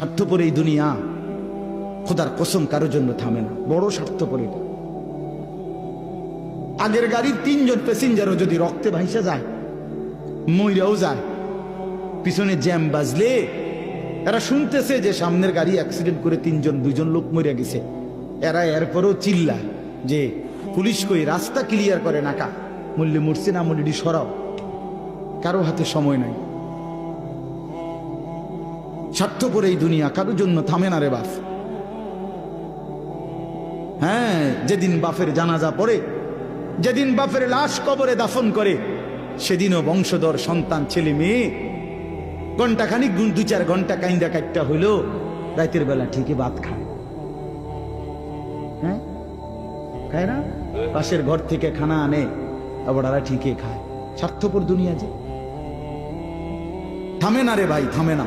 স্বার্থপর এই দুনিয়া খোদার কসম কারোর জন্য থামে না। বড় স্বার্থপর এটা। আগের গাড়ির তিনজন প্যাসেঞ্জারও যদি রক্তে ভাইসা যায়, মইরাও যায়, পিছনে জ্যাম বাজলে এরা শুনতেছে যে সামনের গাড়ি অ্যাক্সিডেন্ট করে তিনজন দুজন লোক মরে গেছে। এরা এরপরও চিল্লায় যে পুলিশ কই রাস্তা ক্লিয়ার করে নাকা মূল্যে মরছে না মূল্যটি সরাও। কারও হাতে সময় নাই। স্বার্থপর এই দুনিয়া, কারোর জন্য থামে না রে বাপ। হ্যাঁ যেদিন বাপের জানাজা পড়ে, যেদিন বাপের লাশ কবরে দাফন করে, সেদিনও বংশধর, সন্তান, ছেলে, মেয়ে ঘণ্টা খানিক গুণ দু চার ঘণ্টা কাইন্দা কাটটা হইল, রাতের বেলা ঠিকই ভাত খায়। হ্যাঁ? খায় না? পাশের ঘর থেকে খানা আনে ওরা ঠিকই খায়। স্বার্থপর দুনিয়া যে। থামে না রে ভাই, থামে না।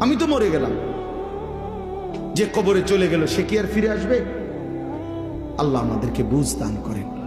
আমি তো মরে গেলাম। যে কবরে চলে গেল, সে কি আর ফিরে আসবে? আল্লাহ আমাদেরকে বুঝ দান করেন।